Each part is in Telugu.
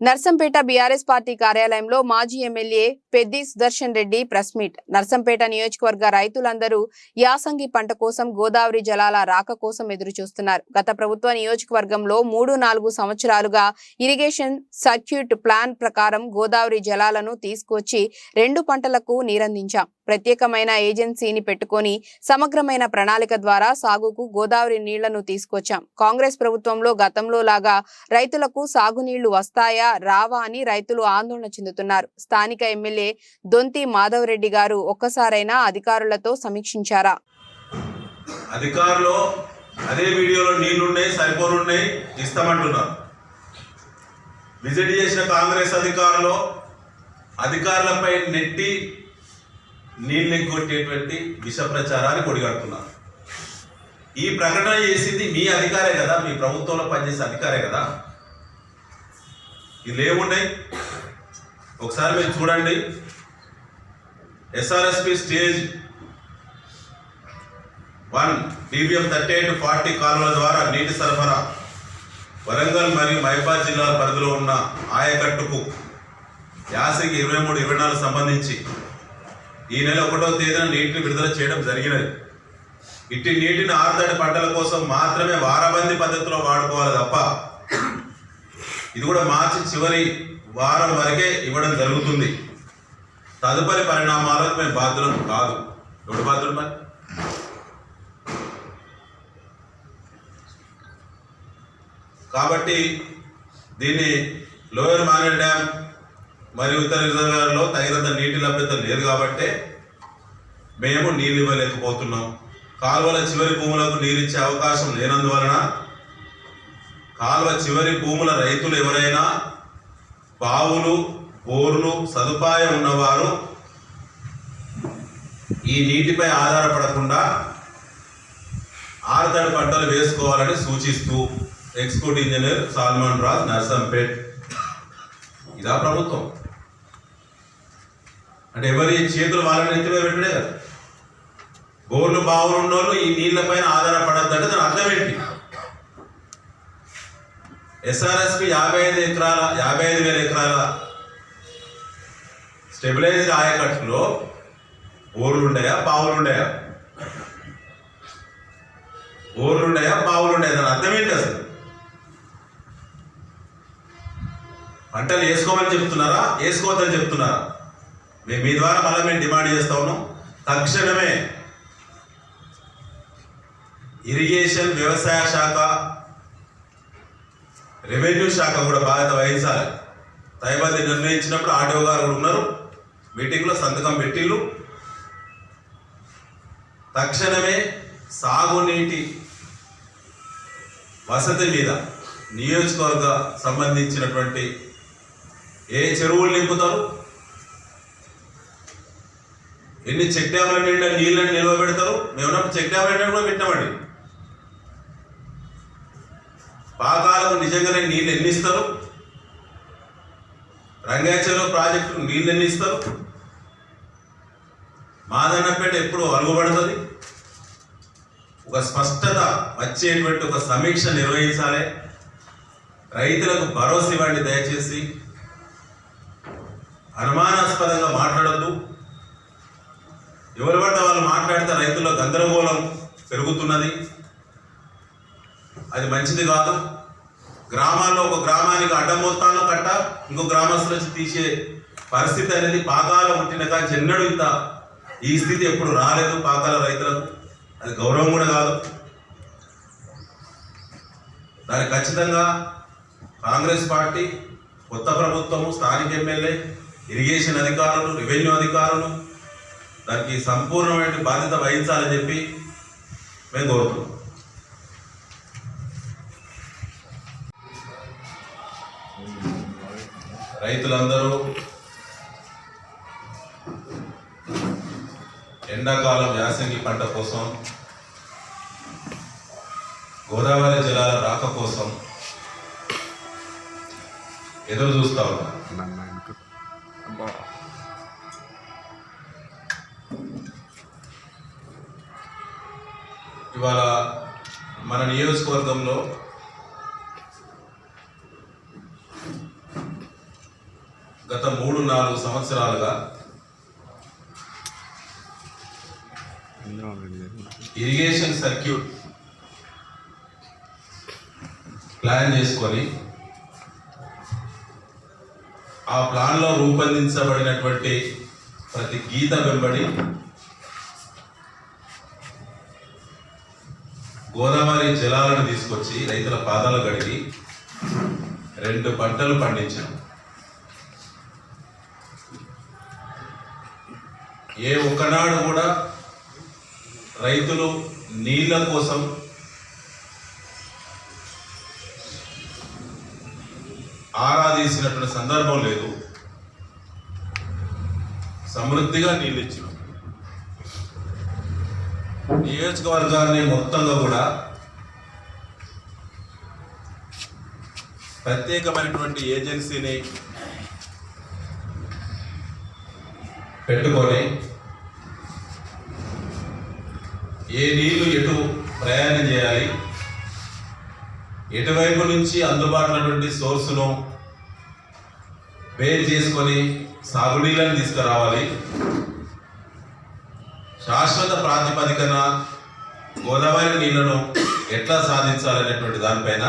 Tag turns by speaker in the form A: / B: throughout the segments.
A: నర్సంపేట బీఆర్ఎస్ పార్టీ కార్యాలయంలో మాజీ MLA Peddi Sudarshan Reddy press meet. Narsampet నియోజకవర్గ రైతులందరూ యాసంగి పంట కోసం గోదావరి జలాల రాక కోసం ఎదురు చూస్తున్నారు గత ప్రభుత్వ నియోజకవర్గంలో మూడు నాలుగు సంవత్సరాలుగా ఇరిగేషన్ సర్క్యూట్ ప్లాన్ ప్రకారం గోదావరి జలాలను తీసుకొచ్చి రెండు పంటలకు నీరందించాం. ప్రత్యేకమైన ఏజెన్సీని పెట్టుకొని సమగ్రమైన ప్రణాళిక ద్వారా సాగుకు గోదావరి నీళ్ళను తీసుకొచ్చాం. కాంగ్రెస్ ప్రభుత్వంలో గతంలో లాగా రైతులకు సాగునీళ్ళు వస్తాయా రావా అని రైతులు ఆందోళన చెందుతున్నారు. స్థానిక ఎమ్మెల్యే దొంతి మాధవరెడ్డి గారు ఒక్కసారైనా అధికారులతో సమీక్షించారా?
B: అధికారులు అదే వీడియోలో నీళ్ళున్నాయి సరిపోనున్నాయి ఇస్తామంటున్నారు. విజిట్ చేసిన కాంగ్రెస్ అధికారులు అధికారులపై నెట్టి నీళ్ళు కొట్టేటువంటి విష ప్రచారాన్ని కొడిగడుతున్నారు. ఈ ప్రకటన చేసింది మీ అధికారే కదా మీ ప్రభుత్వంలో పనిచేసే అధికారే కదా. ఇది ఏమున్నాయి? ఒకసారి మీరు చూడండి. SRSP stage one DBM thirty eight forty కాలువల ద్వారా నీటి సరఫరా వరంగల్ మరియు మహిబాద్ జిల్లాల పరిధిలో ఉన్న ఆయకట్టుకు యాసకి ఇరవై మూడు ఇరవై నాలుగు సంబంధించి ఈ నెల ఒకటో తేదీన నీటిని విడుదల చేయడం జరిగినది. ఇట్టి నీటిని ఆరుతడి పంటల కోసం మాత్రమే వారబంది పద్ధతిలో వాడుకోవాలి తప్ప ఇది కూడా మార్చి చివరి వారం వరకే ఇవ్వడం జరుగుతుంది. తదుపరి పరిణామాలకు మేము బాధ్యులం కాదు. ఎవడు బాధ్యులు మరి? కాబట్టి దీన్ని లోయర్ మానేర్ డ్యామ్ మరియు ఉత్తర రిజర్వాయర్లో తగినంత నీటి లభ్యత లేదు కాబట్టే మేము నీళ్ళు ఇవ్వలేకపోతున్నాం. కాలువల చివరి భూములకు నీరిచ్చే అవకాశం లేనందువలన కాలువ చివరి భూముల రైతులు ఎవరైనా బావులు బోర్లు సదుపాయం ఉన్నవారు ఈ నీటిపై ఆధారపడకుండా ఆరుతడి పంటలు వేసుకోవాలని సూచిస్తూ ఎక్స్పోర్ట్ ఇంజనీర్ సాల్మాన్ రాజ్ నర్సంపేట్. ఇదా ప్రభుత్వం. అంటే ఎవరి చేతులు వాళ్ళని ఎత్తిమే పెట్టడే కదా. బోర్లు బావులు ఉన్నోళ్ళు ఈ నీళ్ళపైన ఆధారపడద్దు అంటే దాని అర్థం ఏంటి? ఎస్ఆర్ఎస్పి యాభై ఐదు ఎకరాల యాభై ఐదు వేల ఎకరాల స్టెబిలైజ్డ్ ఆయకట్టులో బోర్లు ఉండయా బావులు ఉండయా బోర్లు ఉండయా బావులు ఉండయా దాని అర్థం ఏంటి అసలు? పంటలు వేసుకోమని చెప్తున్నారా? వేసుకోవద్దని చెప్తున్నారా? మేము మీ ద్వారా మళ్ళీ మేము డిమాండ్ చేస్తా ఉన్నాం. తక్షణమే ఇరిగేషన్ వ్యవసాయ శాఖ రెవెన్యూ శాఖ కూడా బాధ్యత వహించాలి. తైబాది నిర్ణయించినప్పుడు ఆర్డీఓ గారు కూడా ఉన్నారు. మీటింగ్లో సంతకం పెట్టిళ్ళు. తక్షణమే సాగునీటి వసతి మీద నియోజకవర్గ సంబంధించినటువంటి ఏ చెరువులు నింపుతారు? ఎన్ని చెక్ డ్యాముల నిండా నీళ్ళని నిల్వ పెడతారు? మేము చెక్ డ్యాముల నిండా కూడా పెట్టామండి పాకాలకు నిజంగానే నీళ్ళు ఎన్ని ఇస్తారు? రంగాచలం ప్రాజెక్టు నీళ్ళు ఎన్ని ఇస్తారు? మాదన్నపేట ఎప్పుడు అలుగుబడుతుంది? ఒక స్పష్టత వచ్చేటువంటి ఒక సమీక్ష నిర్వహించాలి. రైతులకు భరోసా ఇవ్వండి దయచేసి. అనుమానాస్పదంగా మాట్లాడొద్దు. ఎవరు పడితే వాళ్ళు మాట్లాడితే రైతుల్లో గందరగోళం పెరుగుతున్నది. అది మంచిది కాదు. గ్రామాల్లో ఒక గ్రామానికి అడ్డమోస్తాను కట్ట ఇంకో గ్రామస్తుల నుంచి తీసే పరిస్థితి అనేది పాకాల పుట్టిన కానీ ఎన్నడూ ఇంత ఈ స్థితి ఎప్పుడు రాలేదు పాకాల రైతులకు. అది గౌరవం కూడా కాదు. దానికి ఖచ్చితంగా కాంగ్రెస్ పార్టీ కొత్త ప్రభుత్వము స్థానిక ఎమ్మెల్యే ఇరిగేషన్ అధికారులు రెవెన్యూ అధికారులు దానికి సంపూర్ణమైన బాధ్యత వహించాలని చెప్పి మేము కోరుతున్నాం. రైతులందరూ ఎండాకాలం యాసంగి పంట కోసం గోదావరి జలాల రాక కోసం ఎదురు చూస్తా ఉన్నారు ఇవాళ మన నియోజకవర్గంలో గత మూడు నాలుగు సంవత్సరాలుగా ఇరిగేషన్ సర్క్యూట్ ప్లాన్ చేసుకొని ఆ ప్లాన్లో రూపొందించబడినటువంటి ప్రతి గీత వెంబడి గోదావరి జలాలను తీసుకొచ్చి రైతుల పాదాలు కడిగి రెండు పంటలు పండించాం. ఏ ఒకనాడు కూడా రైతులు నీళ్ళ కోసం ఆరాధించినటువంటి సందర్భం లేదు. సమృద్ధిగా నీళ్ళు ఇచ్చినాం. నియోజకవర్గాన్ని మొత్తంగా కూడా ప్రత్యేకమైనటువంటి ఏజెన్సీని పెట్టుకొని ఏ నీళ్ళు ఎటు ప్రయాణం చేయాలి? ఎటువైపు నుంచి అందుబాటులోటువంటి సోర్సును బేర్ చేసుకొని సాగునీళ్ళని తీసుకురావాలి? శాశ్వత ప్రాతిపదికన గోదావరి నీళ్ళను ఎట్లా సాధించాలనేటువంటి దానిపైన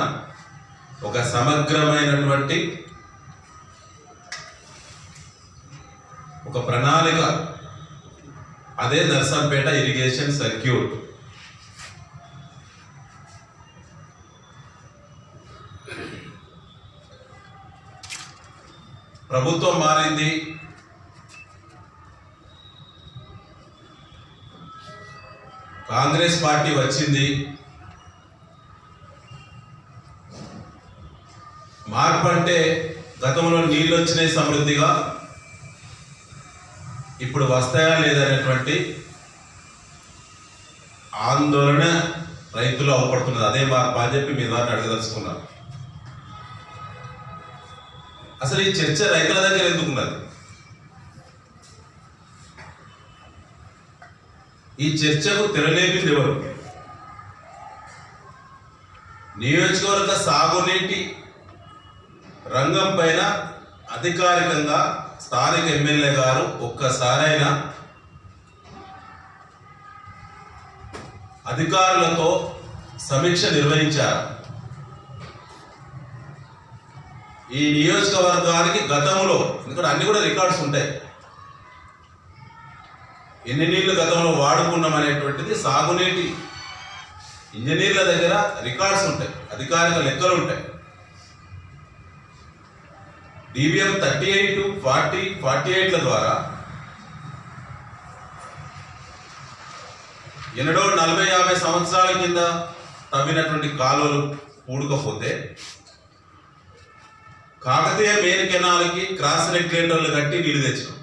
B: ఒక సమగ్రమైనటువంటి ఒక ప్రణాళిక అదే నర్సంపేట ఇరిగేషన్ సర్క్యూట్. ప్రభుత్వం మారింది కాంగ్రెస్ పార్టీ వచ్చింది. మార్పు అంటే గతంలో నీళ్ళు వచ్చినాయి సమృద్ధిగా. ఇప్పుడు వస్తాయా లేదనేటువంటి ఆందోళన రైతులు అవపడుతున్నది అదే మార్పు అని చెప్పి మీ ద్వారా అడగదలుచుకున్నారు అసలు ఈ చర్చ రైతుల దగ్గర ఎందుకున్నది ఈ చర్చకు తెరలేపింది ఎవరు నియోజకవర్గ సాగునీటి రంగం పైన అధికారికంగా స్థానిక ఎమ్మెల్యే గారు ఒక్కసారైనా అధికారులతో సమీక్ష నిర్వహించారు. ఈ నియోజకవర్గానికి గతంలో ఎందుకంటే అన్ని కూడా రికార్డ్స్ ఉంటాయి. ఎన్ని నీళ్ళు గతంలో వాడుకున్నాం అనేటువంటిది సాగునీటి. ఇంజనీర్ల దగ్గర రికార్డ్స్ ఉంటాయి అధికారిక లెక్కలు ఉంటాయి. DBM thirty eight forty forty ఎయిట్ల ద్వారా ఎన్నడో నలభై యాభై సంవత్సరాల కింద తవ్వినటువంటి కాలువలు పూడకపోతే కాకతీయ మెయిన్ కెనాల్కి క్రాస్ రెగ్యులేటర్లు కట్టి నీళ్ళు తెచ్చినాం.